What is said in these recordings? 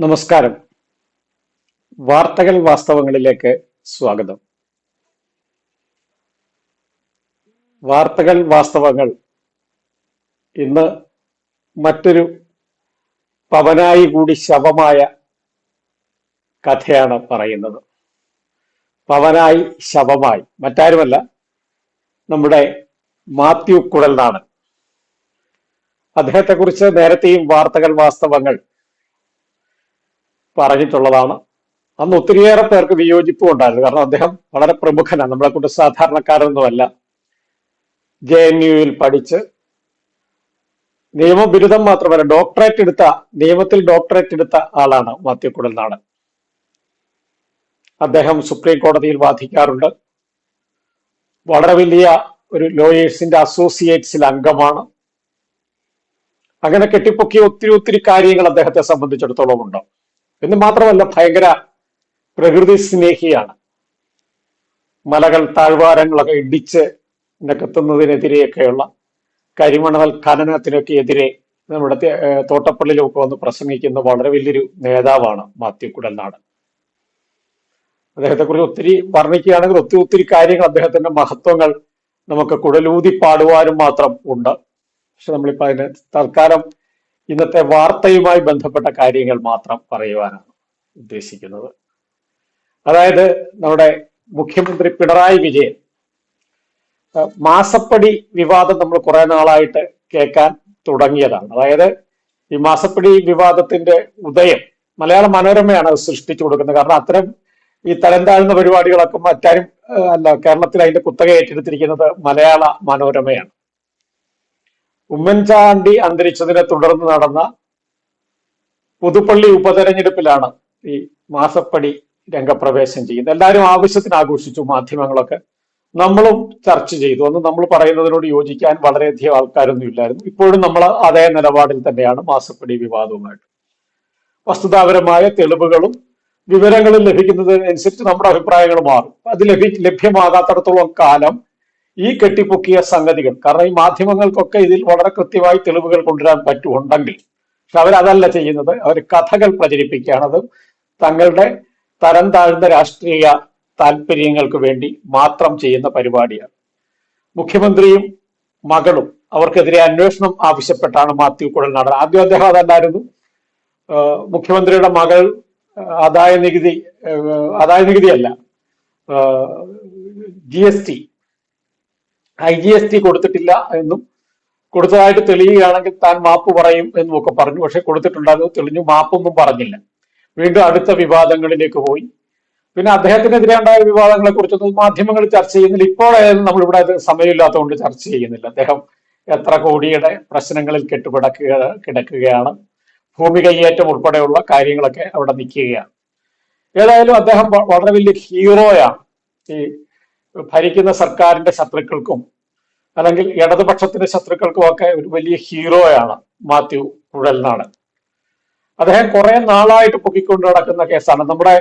നമസ്കാരം. വാർത്തകൾ വാസ്തവങ്ങളിലേക്ക് സ്വാഗതം. വാർത്തകൾ വാസ്തവങ്ങൾ. ഇന്ന് മറ്റൊരു പവനായി കൂടി ശവമായ കഥയാണ് പറയുന്നത്. പവനായി ശവമായി. മറ്റാരുമല്ല നമ്മുടെ മാത്യു കുഴൽനാടൻ. അദ്ദേഹത്തെക്കുറിച്ച് നേരത്തെയും വാർത്തകൾ വാസ്തവങ്ങൾ പറഞ്ഞിട്ടുള്ളതാണ്. അന്ന് ഒത്തിരിയേറെ പേർക്ക് വിയോജിപ്പും ഉണ്ടായിരുന്നു കാരണം അദ്ദേഹം വളരെ പ്രമുഖനാണ്. നമ്മളെ കൊണ്ട് സാധാരണക്കാരൊന്നുമല്ല ജെ എൻ യുയിൽ പഠിച്ച് നിയമബിരുദം മാത്രമല്ല ഡോക്ടറേറ്റ് എടുത്ത നിയമത്തിൽ ഡോക്ടറേറ്റ് എടുത്ത ആളാണ് മാത്യു കുടൽനാടൻ. അദ്ദേഹം സുപ്രീം കോടതിയിൽ വാദിക്കാറുണ്ട്. വളരെ വലിയ ഒരു ലോയേഴ്സിന്റെ അസോസിയേറ്റ്സിൽ അംഗമാണ്. അങ്ങനെ കെട്ടിപ്പൊക്കിയ ഒത്തിരി ഒത്തിരി കാര്യങ്ങൾ അദ്ദേഹത്തെ സംബന്ധിച്ചിടത്തോളം ഉണ്ട് എന്ന് മാത്രമല്ല ഭയങ്കര പ്രകൃതി സ്നേഹിയാണ്. മലകൾ താഴ്വാരങ്ങളൊക്കെ ഇടിച്ച് നികത്തുന്നതിനെതിരെയൊക്കെയുള്ള കരിമണൽ ഖനനത്തിനൊക്കെ എതിരെ നമ്മുടെ തോട്ടപ്പള്ളിയിലൊക്കെ വന്ന് പ്രസംഗിക്കുന്ന വളരെ വലിയൊരു നേതാവാണ് മാത്യു കുടൽനാടൻ. അദ്ദേഹത്തെക്കുറിച്ച് ഒത്തിരി വർണിക്കുകയാണെങ്കിൽ ഒത്തിരി ഒത്തിരി കാര്യങ്ങൾ അദ്ദേഹത്തിന്റെ മഹത്വങ്ങൾ നമുക്ക് കുടലൂതി പാടുവാനും മാത്രം ഉണ്ട്. പക്ഷെ നമ്മളിപ്പോ അതിന് തൽക്കാലം ഇന്നത്തെ വാർത്തയുമായി ബന്ധപ്പെട്ട കാര്യങ്ങൾ മാത്രം പറയുവാനാണ് ഉദ്ദേശിക്കുന്നത്. അതായത് നമ്മുടെ മുഖ്യമന്ത്രി പിണറായി വിജയൻ മാസപ്പടി വിവാദം നമ്മൾ കുറെ നാളായിട്ട് കേൾക്കാൻ തുടങ്ങിയതാണ്. അതായത് ഈ മാസപ്പടി വിവാദത്തിന്റെ ഉദയം മലയാള മനോരമയാണ് സൃഷ്ടിച്ചു കൊടുക്കുന്നത്. കാരണം അത്തരം ഈ തരം താഴ്ന്ന പരിപാടികളൊക്കെ മറ്റാരും അല്ല കേരളത്തിൽ അതിന്റെ കുത്തക ഏറ്റെടുത്തിരിക്കുന്നത് മലയാള മനോരമയാണ്. ഉമ്മൻചാണ്ടി അന്തരിച്ചതിനെ തുടർന്ന് നടന്ന പുതുപ്പള്ളി ഉപതെരഞ്ഞെടുപ്പിലാണ് ഈ മാസപ്പടി രംഗപ്രവേശം ചെയ്യുന്നത്. എല്ലാവരും ആവശ്യത്തിന് ആഘോഷിച്ചു മാധ്യമങ്ങളൊക്കെ. നമ്മളും ചർച്ച ചെയ്തു. അന്ന് നമ്മൾ പറയുന്നതിനോട് യോജിക്കാൻ വളരെയധികം ആൾക്കാരൊന്നും ഇല്ലായിരുന്നു. ഇപ്പോഴും നമ്മൾ അതേ നിലപാടിൽ തന്നെയാണ് മാസപ്പടി വിവാദവുമായിട്ട്. വസ്തുതാപരമായ തെളിവുകളും വിവരങ്ങളും ലഭിക്കുന്നതിനനുസരിച്ച് നമ്മുടെ അഭിപ്രായങ്ങൾ മാറും. അത് ലഭി ലഭ്യമാകാത്തടത്തോളം കാലം ഈ കെട്ടിപ്പൊക്കിയ സംഗതികൾ. കാരണം ഈ മാധ്യമങ്ങൾക്കൊക്കെ ഇതിൽ വളരെ കൃത്യമായി തെളിവുകൾ കൊണ്ടുവരാൻ പറ്റുമുണ്ടെങ്കിൽ പക്ഷെ അവരതല്ല ചെയ്യുന്നത്. അവർ കഥകൾ പ്രചരിപ്പിക്കുകയാണതും. തങ്ങളുടെ തരം താഴ്ന്ന രാഷ്ട്രീയ താല്പര്യങ്ങൾക്ക് വേണ്ടി മാത്രം ചെയ്യുന്ന പരിപാടിയാണ്. മുഖ്യമന്ത്രിയും മകളും അവർക്കെതിരെ അന്വേഷണം ആവശ്യപ്പെട്ടാണ് മാത്യു കുഴൽ കുഴൽനാടൻ. ആദ്യം അദ്ദേഹം അതല്ലായിരുന്നു. മുഖ്യമന്ത്രിയുടെ മകൾ ആദായ നികുതി ആദായ നികുതിയല്ല. G S T I G S T കൊടുത്തിട്ടില്ല എന്നും കൊടുത്തതായിട്ട് തെളിയുകയാണെങ്കിൽ താൻ മാപ്പ് പറയും എന്നും ഒക്കെ പറഞ്ഞു. പക്ഷെ കൊടുത്തിട്ടുണ്ടായിരുന്നു തെളിഞ്ഞു. മാപ്പൊന്നും പറഞ്ഞില്ല. വീണ്ടും അടുത്ത വിവാദങ്ങളിലേക്ക് പോയി. പിന്നെ അദ്ദേഹത്തിനെതിരെ ഉണ്ടായ വിവാദങ്ങളെ കുറിച്ചൊന്നും മാധ്യമങ്ങൾ ചർച്ച ചെയ്യുന്നില്ല. ഇപ്പോഴായാലും നമ്മളിവിടെ സമയമില്ലാത്തതുകൊണ്ട് ചർച്ച ചെയ്യുന്നില്ല. അദ്ദേഹം എത്ര കോടിയുടെ പ്രശ്നങ്ങളിൽ കെട്ടുപിടക്കുക കിടക്കുകയാണ്. ഭൂമി കൈയേറ്റം ഉൾപ്പെടെയുള്ള കാര്യങ്ങളൊക്കെ അവിടെ നിൽക്കുകയാണ്. ഏതായാലും അദ്ദേഹം വളരെ വലിയ ഹീറോയാണ് ഈ ഭരിക്കുന്ന സർക്കാരിന്റെ ശത്രുക്കൾക്കും അല്ലെങ്കിൽ ഇടതുപക്ഷത്തിന്റെ ശത്രുക്കൾക്കും ഒക്കെ ഒരു വലിയ ഹീറോയാണ് മാത്യു കുഴൽനാടൻ. അദ്ദേഹം കുറെ നാളായിട്ട് പൊക്കിക്കൊണ്ട് നടക്കുന്ന കേസാണ്. നമ്മുടെ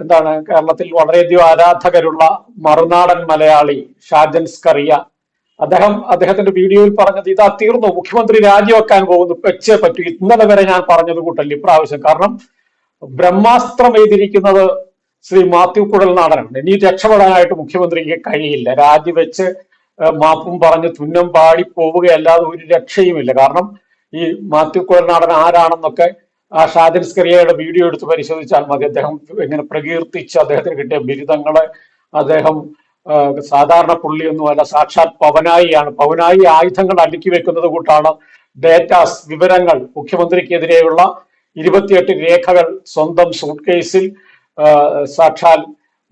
എന്താണ് കേരളത്തിൽ വളരെയധികം ആരാധകരുള്ള മറുനാടൻ മലയാളി ഷാജൻ സ്കറിയ. അദ്ദേഹം അദ്ദേഹത്തിന്റെ വീഡിയോയിൽ പറഞ്ഞത് ഇതാ തീർന്നു മുഖ്യമന്ത്രി രാജിവെക്കാൻ പോകുന്നു വെച്ചേ പറ്റൂ. ഇന്നലെ വരെ ഞാൻ പറഞ്ഞത് കൂട്ടല്ല ഇപ്രാവശ്യം. കാരണം ബ്രഹ്മാസ്ത്രം എഴുതിയിരിക്കുന്നത് ശ്രീ മാത്യു കുഴൽനാടനാണ് ഇനി രക്ഷപ്പെടാനായിട്ട് മുഖ്യമന്ത്രിക്ക് കഴിയില്ല. രാജിവെച്ച് മാപ്പും പറഞ്ഞ് തുന്നം പാടി പോവുകയല്ലാതെ ഒരു രക്ഷയുമില്ല. കാരണം ഈ മാത്യു കുടൽനാടൻ ആരാണെന്നൊക്കെ ആ സ്കറിയയുടെ വീഡിയോ എടുത്ത് പരിശോധിച്ചാൽ മതി. അദ്ദേഹം എങ്ങനെ പ്രകീർത്തിച്ച് അദ്ദേഹത്തിന് കിട്ടിയ ബിരുദങ്ങൾ അദ്ദേഹം സാധാരണ പുള്ളിയൊന്നുമല്ല സാക്ഷാൽ പവനായിയാണ്. പവനായി ആയുധങ്ങൾ അടുക്കി വെക്കുന്നത് കൂട്ടാണ് ഡേറ്റാസ് വിവരങ്ങൾ. മുഖ്യമന്ത്രിക്കെതിരെയുള്ള ഇരുപത്തിയെട്ട് രേഖകൾ സ്വന്തം സൂട്ട് കേസിൽ സാക്ഷാൽ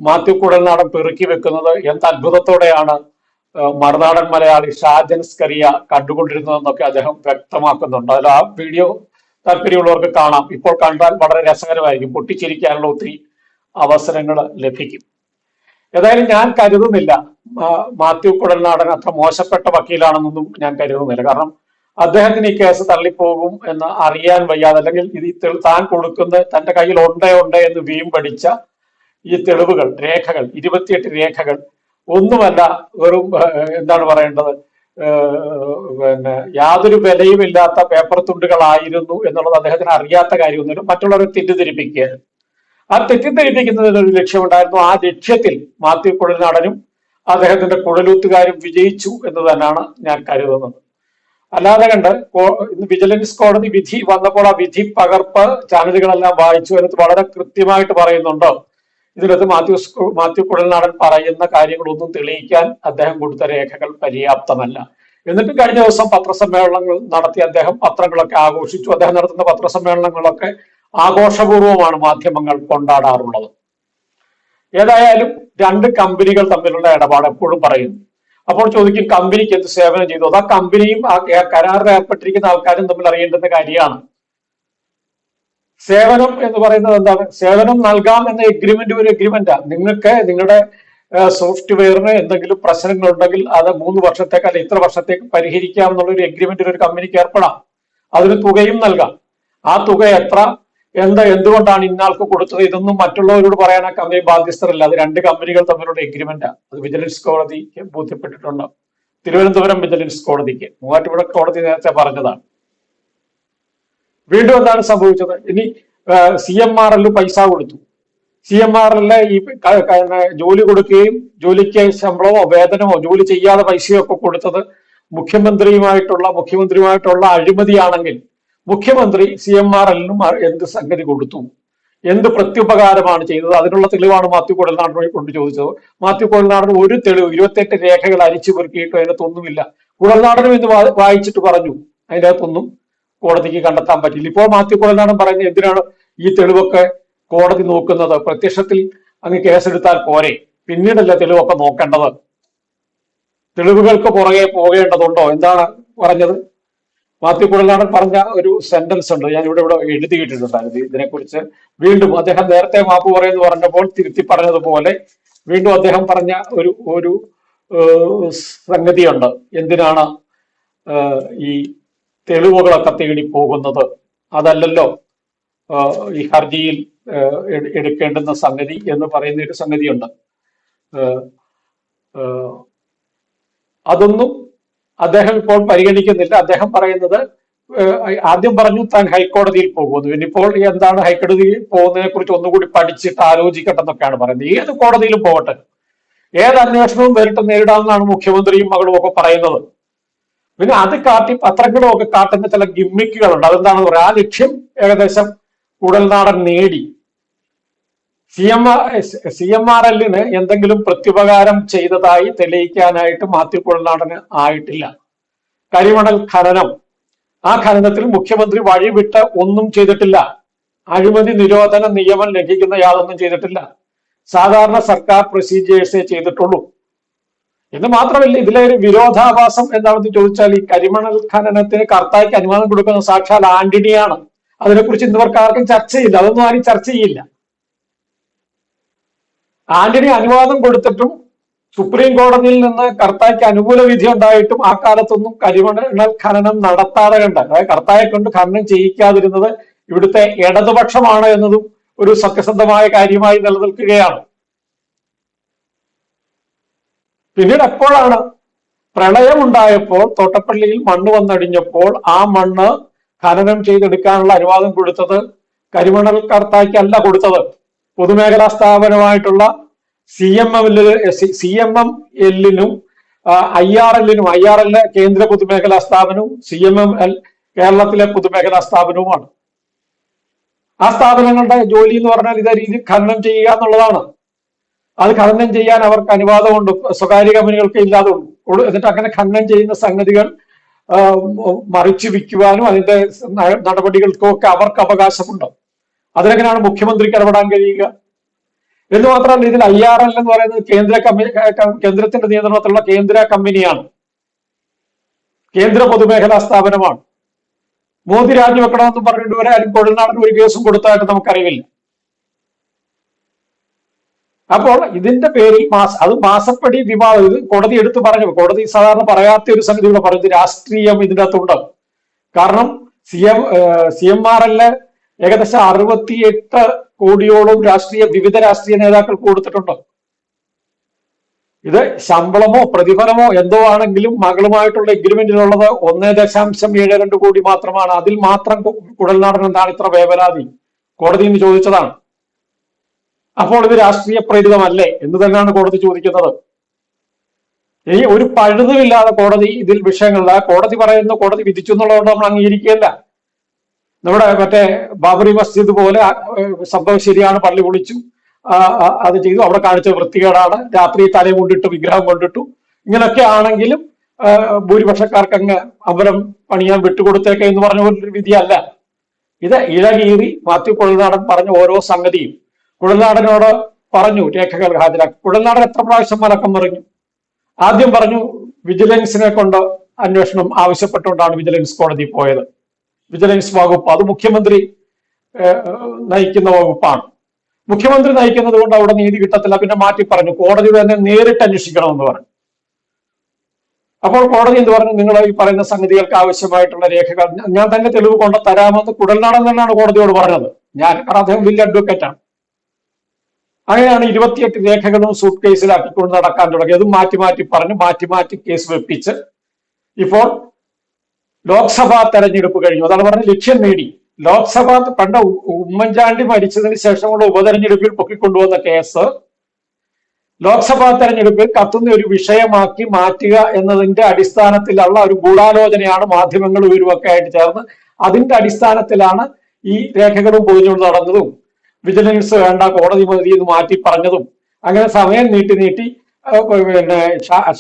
മാത്യു കുടൽനാടൻ പെറുക്കി വെക്കുന്നത് എന്ത് അത്ഭുതത്തോടെയാണ് മറുനാടൻ മലയാളി ഷാജൻ സ്കറിയ കണ്ടുകൊണ്ടിരുന്നതെന്നൊക്കെ അദ്ദേഹം വ്യക്തമാക്കുന്നുണ്ട്. അതിൽ ആ വീഡിയോ താല്പര്യമുള്ളവർക്ക് കാണാം. ഇപ്പോൾ കണ്ടാൽ വളരെ രസകരമായിരിക്കും. പൊട്ടിച്ചിരിക്കാനുള്ള ഒത്തിരി അവസരങ്ങൾ ലഭിക്കും. ഏതായാലും ഞാൻ കരുതുന്നില്ല മാത്യു കുടൽനാടൻ അത്ര മോശപ്പെട്ട വക്കീലാണെന്നൊന്നും ഞാൻ കരുതുന്നില്ല. കാരണം അദ്ദേഹത്തിന് ഈ കേസ് തള്ളിപ്പോകും എന്ന് അറിയാൻ വയ്യാതെ അല്ലെങ്കിൽ ഇത് താൻ കൊടുക്കുന്ന തന്റെ കയ്യിൽ ഉണ്ടേ ഉണ്ടേ എന്ന് വീം പഠിച്ച ഈ തെളിവുകൾ രേഖകൾ ഇരുപത്തിയെട്ട് രേഖകൾ ഒന്നുമല്ല വെറും എന്താണ് പറയേണ്ടത്? പിന്നെ യാതൊരു വിലയുമില്ലാത്ത പേപ്പർ തുണ്ടുകളായിരുന്നു എന്നുള്ളത് അദ്ദേഹത്തിന് അറിയാത്ത കാര്യമൊന്നുമില്ല. മറ്റുള്ളവരെ തെറ്റിദ്ധരിപ്പിക്കുകയാണ്. ആ തെറ്റിദ്ധരിപ്പിക്കുന്നതിന് ഒരു ലക്ഷ്യമുണ്ടായിരുന്നു. ആ ലക്ഷ്യത്തിൽ മാത്യു കുഴൽനാടനും അദ്ദേഹത്തിന്റെ കുഴലൂത്തുകാരും വിജയിച്ചു എന്ന് തന്നെയാണ് ഞാൻ കരുതുന്നത്. അല്ലാതെ കണ്ട് ഇന്ന് വിജിലൻസ് കോടതി വിധി വന്നപ്പോൾ ആ വിധി പകർപ്പ് ചാനലുകളെല്ലാം വായിച്ചു അതിനകത്ത് വളരെ കൃത്യമായിട്ട് പറയുന്നുണ്ട്. ഇതിനകത്ത് മാത്യു സ്- മാത്യു കുഴൽനാടൻ പറയുന്ന കാര്യങ്ങളൊന്നും തെളിയിക്കാൻ അദ്ദേഹം കൊടുത്ത രേഖകൾ പര്യാപ്തമല്ല. എന്നിട്ടും കഴിഞ്ഞ ദിവസം പത്രസമ്മേളനങ്ങൾ നടത്തി അദ്ദേഹം പത്രങ്ങളൊക്കെ ആഘോഷിച്ചു. അദ്ദേഹം നടത്തുന്ന പത്രസമ്മേളനങ്ങളൊക്കെ ആഘോഷപൂർവമാണ് മാധ്യമങ്ങൾ കൊണ്ടാടാറുള്ളത്. ഏതായാലും രണ്ട് കമ്പനികൾ തമ്മിലുള്ള ഇടപാട് എപ്പോഴും പറയുന്നു. അപ്പോൾ ചോദിക്കും കമ്പനിക്ക് എന്ത് സേവനം ചെയ്തു? അത് ആ കമ്പനിയും ആ കരാറിൽ ഏർപ്പെട്ടിരിക്കുന്ന ആൾക്കാരും തമ്മിൽ അറിയേണ്ടുന്ന കാര്യമാണ്. സേവനം എന്ന് പറയുന്നത് എന്താണ്? സേവനം നൽകാം എന്ന എഗ്രിമെന്റ് ഒരു എഗ്രിമെന്റാണ് നിങ്ങൾക്ക് നിങ്ങളുടെ സോഫ്റ്റ്വെയറിന് എന്തെങ്കിലും പ്രശ്നങ്ങൾ ഉണ്ടെങ്കിൽ അത് മൂന്ന് വർഷത്തേക്ക് അല്ലെ ഇത്ര വർഷത്തേക്ക് പരിഹരിക്കാം എന്നുള്ള ഒരു എഗ്രിമെന്റിൽ ഒരു കമ്പനിക്ക് ഏർപ്പെടാം. അതിന് തുകയും നൽകാം. ആ തുക എത്ര? എന്താ എന്തുകൊണ്ടാണ് ഇന്നാൾക്ക് കൊടുത്തത്? ഇതൊന്നും മറ്റുള്ളവരോട് പറയാൻ ആ കമ്പനി ബാധ്യസ്ഥരല്ല. അത് രണ്ട് കമ്പനികൾ തമ്മിലുള്ള എഗ്രിമെന്റാണ് അത് വിജിലൻസ് കോടതിക്ക് ബോധ്യപ്പെട്ടിട്ടുണ്ട്. തിരുവനന്തപുരം വിജിലൻസ് കോടതിക്ക്. മൂവാറ്റുപുഴ കോടതി നേരത്തെ പറഞ്ഞതാണ്. വീണ്ടും എന്താണ് സംഭവിച്ചത്? ഇനി സി എം ആർ എല്ലു പൈസ കൊടുത്തു. സി എം ആർ എല്ലെ ഈ ജോലി കൊടുക്കുകയും ജോലിക്ക് ശമ്പളമോ വേതനമോ ജോലി ചെയ്യാതെ പൈസയോ ഒക്കെ കൊടുത്തത് മുഖ്യമന്ത്രിയുമായിട്ടുള്ള മുഖ്യമന്ത്രിയുമായിട്ടുള്ള അഴിമതിയാണെങ്കിൽ മുഖ്യമന്ത്രി സി എം ആർ എല്ലിനും എന്ത് സംഗതി കൊടുത്തു? എന്ത് പ്രത്യുപകാരമാണ് ചെയ്തത്? അതിനുള്ള തെളിവാണ് മാത്യു കുഴൽനാടിനെ കൊണ്ട് ചോദിച്ചത്. മാത്യു കുഴൽനാടൻ ഒരു തെളിവ് ഇരുപത്തെട്ട് രേഖകൾ അരിച്ചു പെറുക്കിയിട്ടോ അതിനകത്തൊന്നുമില്ല കുഴൽനാടനും ഇന്ന് വായിച്ചിട്ട് പറഞ്ഞു. അതിന്റെ അകത്തൊന്നും കോടതിക്ക് കണ്ടെത്താൻ പറ്റില്ല ഇപ്പോൾ മാത്യു കുഴൽനാടൻ പറയുന്നത് എന്തിനാണ് ഈ തെളിവൊക്കെ കോടതി നോക്കുന്നത്? പ്രത്യക്ഷത്തിൽ അങ്ങ് കേസെടുത്താൽ പോരെ. പിന്നീടല്ല തെളിവൊക്കെ നോക്കേണ്ടത്? തെളിവുകൾക്ക് പുറകെ പോകേണ്ടതുണ്ടോ? എന്താണ് പറഞ്ഞത്? മാത്യു കൂടുതലാണ് പറഞ്ഞ ഒരു സെന്റൻസ് ഉണ്ട്. ഞാൻ ഇവിടെ ഇവിടെ എഴുതിയിട്ടിട്ടുണ്ടായിരുന്നു ഇതിനെക്കുറിച്ച് വീണ്ടും അദ്ദേഹം നേരത്തെ മാപ്പ് പറയുന്നു പറഞ്ഞപ്പോൾ തിരുത്തി പറഞ്ഞതുപോലെ വീണ്ടും അദ്ദേഹം പറഞ്ഞ ഒരു ഒരു സംഗതിയുണ്ട്. എന്തിനാണ് ഈ തെളിവുകളൊക്കെ തേടി പോകുന്നത്? അതല്ലല്ലോ ഈ ഹർജിയിൽ എടുക്കേണ്ടുന്ന സംഗതി എന്ന് പറയുന്ന ഒരു സംഗതിയുണ്ട്. അതൊന്നും അദ്ദേഹം ഇപ്പോൾ പരിഗണിക്കുന്നില്ല. അദ്ദേഹം പറയുന്നത് ആദ്യം പറഞ്ഞു താൻ ഹൈക്കോടതിയിൽ പോകുന്നു. ഇനിയിപ്പോൾ എന്താണ് ഹൈക്കോടതിയിൽ പോകുന്നതിനെ കുറിച്ച് ഒന്നുകൂടി പഠിച്ചിട്ട് ആലോചിക്കട്ടെ എന്നൊക്കെയാണ് പറയുന്നത്. ഏത് കോടതിയിലും പോകട്ടെ. ഏത് അന്വേഷണവും നേരിട്ട് നേരിടാമെന്നാണ് മുഖ്യമന്ത്രിയും മകളും ഒക്കെ പറയുന്നത്. പിന്നെ അത് കാട്ടി പത്രങ്ങളും ഒക്കെ കാട്ടുന്ന ചില ഗിമ്മിക്കുകളുണ്ട്. അതെന്താണെന്ന് പറയാം? ആ ലക്ഷ്യം ഏകദേശം ഉടൽനാടൻ നേടി. C M C M R എല്ലിന് എന്തെങ്കിലും പ്രത്യുപകാരം ചെയ്തതായി തെളിയിക്കാനായിട്ട് മാത്യു കുഴൽനാടന് ആയിട്ടില്ല. കരിമണൽ ഖനനം. ആ ഖനനത്തിൽ മുഖ്യമന്ത്രി വഴിവിട്ട് ഒന്നും ചെയ്തിട്ടില്ല. അഴിമതി നിരോധന നിയമം ലംഘിക്കുന്ന യാതൊന്നും ചെയ്തിട്ടില്ല. സാധാരണ സർക്കാർ പ്രൊസീജിയേഴ്സേ ചെയ്തിട്ടുള്ളൂ. എന്ന് മാത്രമല്ല ഇതിലെ ഒരു വിരോധാഭാസം എന്താണെന്ന് ചോദിച്ചാൽ ഈ കരിമണൽ ഖനനത്തിന് കർത്തായ്ക്ക് അനുവാദം കൊടുക്കുന്ന സാക്ഷാൽ ആന്റണിയാണ്. അതിനെക്കുറിച്ച് ഇന്നവർക്ക് ആർക്കും ചർച്ചയില്ല. അതൊന്നും ആരും ചർച്ച ചെയ്യില്ല. ആന്റണി അനുവാദം കൊടുത്തിട്ടും സുപ്രീം കോടതിയിൽ നിന്ന് കർത്തായ്ക്ക് അനുകൂല വിധി ഉണ്ടായിട്ടും ആ കാലത്തൊന്നും കരിമണൽ ഖനനം നടത്താതെ കണ്ട് അതായത് കർത്തായെ കൊണ്ട് ഖനനം ചെയ്യിക്കാതിരുന്നത് ഇവിടുത്തെ ഇടതുപക്ഷമാണ് എന്നതും ഒരു സത്യസന്ധമായ കാര്യമായി നിലനിൽക്കുകയാണ്. പിന്നീട് എപ്പോഴാണ് പ്രളയമുണ്ടായപ്പോൾ തോട്ടപ്പള്ളിയിൽ മണ്ണ് വന്നടിഞ്ഞപ്പോൾ ആ മണ്ണ് ഖനനം ചെയ്തെടുക്കാനുള്ള അനുവാദം കൊടുത്തത് കരിമണൽ കർത്തായ്ക്കല്ല കൊടുത്തത്. പൊതുമേഖലാ സ്ഥാപനമായിട്ടുള്ള സി എം എമ്മിൽ സി എം എം എല്ലിനും ഐ ആർ എല്ലിനും ഐ ആർ എല്ലിലെ കേന്ദ്ര പൊതുമേഖലാ സ്ഥാപനവും സി എം എം എൽ കേരളത്തിലെ പൊതുമേഖലാ സ്ഥാപനവുമാണ്. ആ സ്ഥാപനങ്ങളുടെ ജോലി എന്ന് പറഞ്ഞാൽ ഇതേ രീതി ഖനനം ചെയ്യുക എന്നുള്ളതാണ്. അത് ഖനനം ചെയ്യാൻ അവർക്ക് അനുവാദമുണ്ട്. സ്വകാര്യ കമ്പനികൾക്ക് ഇല്ലാതെ എന്നിട്ട് അങ്ങനെ ഖനനം ചെയ്യുന്ന സംഗതികൾ മറിച്ചു വിൽക്കുവാനും അതിന്റെ നടപടികൾക്കും ഒക്കെ അവർക്ക് അവകാശമുണ്ട്. അതിനെങ്ങനെയാണ് മുഖ്യമന്ത്രിക്ക് ഇടപെടാൻ കഴിയുക? എന്ന് മാത്രമല്ല ഇതിൽ ഐ ആർ എൽ എന്ന് പറയുന്നത് കേന്ദ്ര കമ്പനി കേന്ദ്രത്തിന്റെ നിയന്ത്രണത്തിലുള്ള കേന്ദ്ര കമ്പനിയാണ്. കേന്ദ്ര പൊതുമേഖലാ സ്ഥാപനമാണ്. മോദി രാജിവെക്കണമെന്ന് പറഞ്ഞിട്ട് വരെ ആരും കൊഴൽനാടൻ ഒരു കേസും കൊടുത്തതായിട്ട് നമുക്കറിയില്ല അപ്പോൾ ഇതിന്റെ പേരിൽ മാസ അത് മാസപ്പടി വിവാദം ഇത് കോടതി എടുത്തു പറഞ്ഞു. കോടതി സാധാരണ പറയാത്ത ഒരു സംഗതി ഇവിടെ പറഞ്ഞു. രാഷ്ട്രീയം ഇതിന്റെ അകത്തുണ്ട് കാരണം C M C M R L ഏകദേശം അറുപത്തിയെട്ട് കോടിയോളം രാഷ്ട്രീയ വിവിധ രാഷ്ട്രീയ നേതാക്കൾ കൊടുത്തിട്ടുണ്ട്. ഇത് ശമ്പളമോ പ്രതിഫലമോ എന്തോ ആണെങ്കിലും മകളുമായിട്ടുള്ള എഗ്രിമെന്റിലുള്ളത് ഒന്നേ ദശാംശം ഏഴ് രണ്ട് കോടി മാത്രമാണ്. അതിൽ മാത്രം കുടൽനാടൻ എന്താണ് ഇത്ര വേവലാതി? കോടതി നിന്ന് ചോദിച്ചതാണ്. അപ്പോൾ ഇത് രാഷ്ട്രീയ പ്രേരിതമല്ലേ എന്ന് തന്നെയാണ് കോടതി ചോദിക്കുന്നത്. ഈ ഒരു പഴുതുമില്ലാതെ കോടതി ഇതിൽ വിഷയങ്ങളില്ല. കോടതി പറയുന്ന കോടതി വിധിച്ചു എന്നുള്ളതുകൊണ്ട് നമ്മൾ അംഗീകരിക്കുകയല്ല. നമ്മുടെ മറ്റേ ബാബറി മസ്ജിദ് പോലെ സംഭവം ശരിയാണ്. പള്ളി പൊളിച്ചു. അത് ചെയ്തു. അവിടെ കാണിച്ച വൃത്തികേടാണ്. രാത്രി തലയും കൊണ്ടിട്ടു വിഗ്രഹം കൊണ്ടിട്ടു. ഇങ്ങനൊക്കെ ആണെങ്കിലും ഭൂരിപക്ഷക്കാർക്ക് അങ്ങ് അമ്പലം പണിയാൻ വിട്ടുകൊടുത്തേക്കെ എന്ന് പറഞ്ഞ ഒരു വിധിയല്ല. ഇത് ഇഴകീറി മാത്യു കുഴൽനാടൻ പറഞ്ഞ ഓരോ സംഗതിയും. കുഴൽനാടനോട് പറഞ്ഞു രേഖകൾ ഹാജരാക്കി. കുഴൽനാടൻ എത്ര പ്രാവശ്യം മലക്കം പറഞ്ഞു ആദ്യം പറഞ്ഞു വിജിലൻസിനെ കൊണ്ട് അന്വേഷണം ആവശ്യപ്പെട്ടുകൊണ്ടാണ് വിജിലൻസ് കോടതി പോയത്. വിജിലൻസ് വകുപ്പ് അത് മുഖ്യമന്ത്രി നയിക്കുന്ന വകുപ്പാണ്. മുഖ്യമന്ത്രി നയിക്കുന്നത് കൊണ്ട് അവിടെ നീതി കിട്ടത്തില്ല പിന്നെ മാറ്റി പറഞ്ഞു. കോടതി തന്നെ നേരിട്ട് അന്വേഷിക്കണമെന്ന് പറഞ്ഞു. അപ്പോൾ കോടതി എന്ത് പറഞ്ഞു? നിങ്ങൾ ഈ പറയുന്ന സംഗതികൾക്ക് ആവശ്യമായിട്ടുള്ള രേഖകൾ ഞാൻ തന്നെ തെളിവ് കൊണ്ട് തരാമെന്ന് കുടൽനാടൻ തന്നെയാണ് കോടതിയോട് പറഞ്ഞത്. ഞാൻ കാരണം അദ്ദേഹം വലിയ അഡ്വക്കേറ്റാണ് അങ്ങനെയാണ് ഇരുപത്തിയെട്ട് രേഖകളും സൂട്ട് കേസിലാക്കിക്കൊണ്ട് നടക്കാൻ തുടങ്ങിയത്. മാറ്റി മാറ്റി പറഞ്ഞു മാറ്റി മാറ്റി കേസ് വെപ്പിച്ച്. ഇപ്പോൾ ലോക്സഭാ തെരഞ്ഞെടുപ്പ് കഴിഞ്ഞു. അതാണ് പറഞ്ഞ ലക്ഷ്യം നേടി. ലോക്സഭ പണ്ട് ഉമ്മൻചാണ്ടി മരിച്ചതിന് ശേഷമുള്ള ഉപതെരഞ്ഞെടുപ്പിൽ പൊക്കിക്കൊണ്ടുവന്ന കേസ് ലോക്സഭാ തെരഞ്ഞെടുപ്പിൽ കത്തുന്ന ഒരു വിഷയമാക്കി മാറ്റുക എന്നതിന്റെ അടിസ്ഥാനത്തിലുള്ള ഒരു ഗൂഢാലോചനയാണ് മാധ്യമങ്ങൾ ഇവരുമൊക്കെ ആയിട്ട് ചേർന്ന്. അതിന്റെ അടിസ്ഥാനത്തിലാണ് ഈ രേഖകളും പൊതിഞ്ഞുകൊണ്ട് നടന്നതും വിജിലൻസ് വേണ്ട കോടതി മതി എന്ന് മാറ്റി പറഞ്ഞതും. അങ്ങനെ സമയം നീട്ടി നീട്ടി പിന്നെ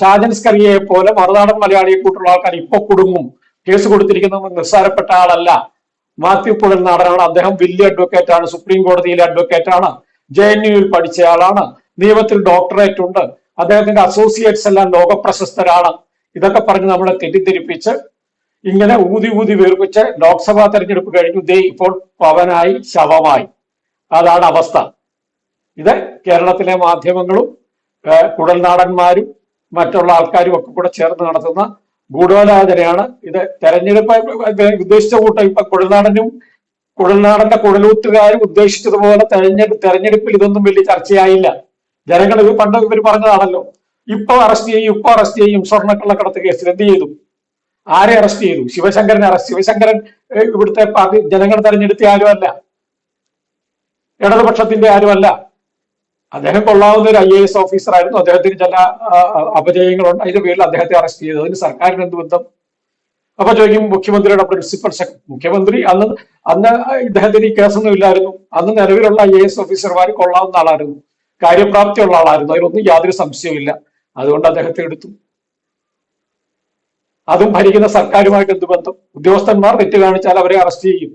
ഷാജൻസ്കറിയെ ഷാജൻ പോലെ മറുനാടൻ മലയാളിയെ കൂട്ടുള്ള ആൾക്കാർ ഇപ്പൊ കുടുങ്ങും. കേസ് കൊടുത്തിരിക്കുന്നത് നിസ്സാരപ്പെട്ട ആളല്ല. മാത്യു പുഴൽ നാടനാണ് അദ്ദേഹം വലിയ അഡ്വക്കേറ്റ് ആണ്. സുപ്രീം കോടതിയിലെ അഡ്വക്കേറ്റ് ആണ്. ജെ എൻ യുവിൽ പഠിച്ച ആളാണ്. നിയമത്തിൽ ഡോക്ടറേറ്റ് ഉണ്ട്. അദ്ദേഹത്തിന്റെ അസോസിയേറ്റ്സ് എല്ലാം ലോകപ്രശസ്തരാണ്. ഇതൊക്കെ പറഞ്ഞ് നമ്മളെ തെറ്റിദ്ധരിപ്പിച്ച് ഇങ്ങനെ ഊതി ഊതി വീർപ്പിച്ച് ലോക്സഭാ തെരഞ്ഞെടുപ്പ് കഴിഞ്ഞു. ദേ ഇപ്പോൾ പവനായി ശവമായി. അതാണ് അവസ്ഥ. ഇത് കേരളത്തിലെ മാധ്യമങ്ങളും കുടൽനാടന്മാരും മറ്റുള്ള ആൾക്കാരും ഒക്കെ കൂടെ ചേർന്ന് നടത്തുന്ന ഗൂഢാലോചനയാണ് ഇത് തെരഞ്ഞെടുപ്പ് ഉദ്ദേശിച്ച കൂട്ടം ഇപ്പൊ കുഴൽനാടനും കുഴൽനാടന്റെ കുഴലൂത്തുകാരും ഉദ്ദേശിച്ചതുപോലെ തെരഞ്ഞെടുപ്പ് തെരഞ്ഞെടുപ്പിൽ ഇതൊന്നും വലിയ ചർച്ചയായില്ല. ജനങ്ങൾ ഇത് പണ്ട് ഇവർ പറഞ്ഞതാണല്ലോ. ഇപ്പൊ അറസ്റ്റ് ചെയ്യും ഇപ്പൊ അറസ്റ്റ് ചെയ്യും. സ്വർണക്കള്ളക്കടത്ത് കേസിൽ എന്ത് ചെയ്തു? ആരെ അറസ്റ്റ് ചെയ്തു? ശിവശങ്കരനെ അറസ്റ്റ് ശിവശങ്കരൻ ഇവിടുത്തെ പാർട്ടി ജനങ്ങൾ തെരഞ്ഞെടുത്ത ആരുമല്ല. ഇടതുപക്ഷത്തിന്റെ ആരുമല്ല. അദ്ദേഹം കൊള്ളാവുന്ന ഒരു ഐ എ എസ് ഓഫീസർ ആയിരുന്നു. അദ്ദേഹത്തിന് ചില അപജയങ്ങളുണ്ട്. അതിന്റെ പേരിൽ അദ്ദേഹത്തെ അറസ്റ്റ് ചെയ്തു. അതിന് സർക്കാരിന് എന്ത് ബന്ധം? അപ്പൊ ചോദിക്കും മുഖ്യമന്ത്രിയുടെ പ്രിൻസിപ്പൽ സെക്രട്ടറി മുഖ്യമന്ത്രി അന്ന് അന്ന് ഇദ്ദേഹത്തിന് ഈ കേസൊന്നും ഇല്ലായിരുന്നു. അന്ന് നിലവിലുള്ള ഐ എ എസ് ഓഫീസർമാർ കൊള്ളാവുന്ന ആളായിരുന്നു. കാര്യപ്രാപ്തിയുള്ള ആളായിരുന്നു. അതിലൊന്നും യാതൊരു സംശയവുമില്ല അതുകൊണ്ട് അദ്ദേഹത്തെ എടുത്തു. അതും ഭരിക്കുന്ന സർക്കാരുമായിട്ട് എന്ത് ബന്ധം? ഉദ്യോഗസ്ഥന്മാർ തെറ്റ് കാണിച്ചാൽ അവരെ അറസ്റ്റ് ചെയ്യും.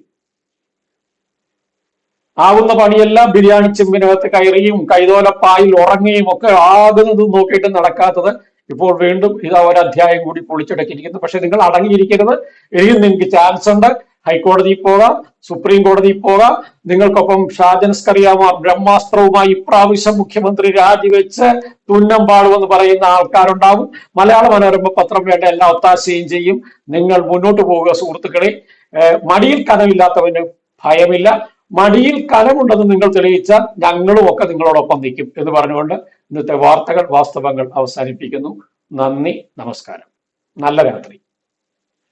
ആവുന്ന പണിയെല്ലാം ബിരിയാണി ചെമ്പിനകത്ത് കയറിയും കൈതോലപ്പായിൽ ഉറങ്ങുകയും ഒക്കെ ആകുന്നത് നോക്കിയിട്ട് നടക്കാത്തത് ഇപ്പോൾ വീണ്ടും ഇതാ ഒരു അധ്യായം കൂടി പൊളിച്ചടക്കിയിരിക്കുന്നു. പക്ഷെ നിങ്ങൾ അടങ്ങിയിരിക്കരുത്. ഇനിയും നിങ്ങൾക്ക് ചാൻസ് ഉണ്ട്. ഹൈക്കോടതി പോകാം സുപ്രീം കോടതി പോകാം. നിങ്ങൾക്കൊപ്പം ഷാജൻ സ്കറിയാമാർ ബ്രഹ്മാസ്ത്രവുമായി ഇപ്രാവശ്യം മുഖ്യമന്ത്രി രാജിവെച്ച് തുന്നം പാടുമെന്ന് പറയുന്ന ആൾക്കാരുണ്ടാവും. മലയാള മനോരമ പത്രം വേണ്ട എല്ലാ ഒത്താശയും ചെയ്യും. നിങ്ങൾ മുന്നോട്ട് പോവുക സുഹൃത്തുക്കളെ. മടിയിൽ കനവില്ലാത്തവന് ഭയമില്ല. മടിയിൽ കനമുണ്ടെന്ന് നിങ്ങൾ തെളിയിച്ചാൽ ഞങ്ങളും ഒക്കെ നിങ്ങളോടൊപ്പം നിൽക്കും എന്ന് പറഞ്ഞുകൊണ്ട് ഇന്നത്തെ വാർത്തകൾ വാസ്തവങ്ങൾ അവസാനിപ്പിക്കുന്നു. നന്ദി നമസ്കാരം. നല്ല രാത്രി.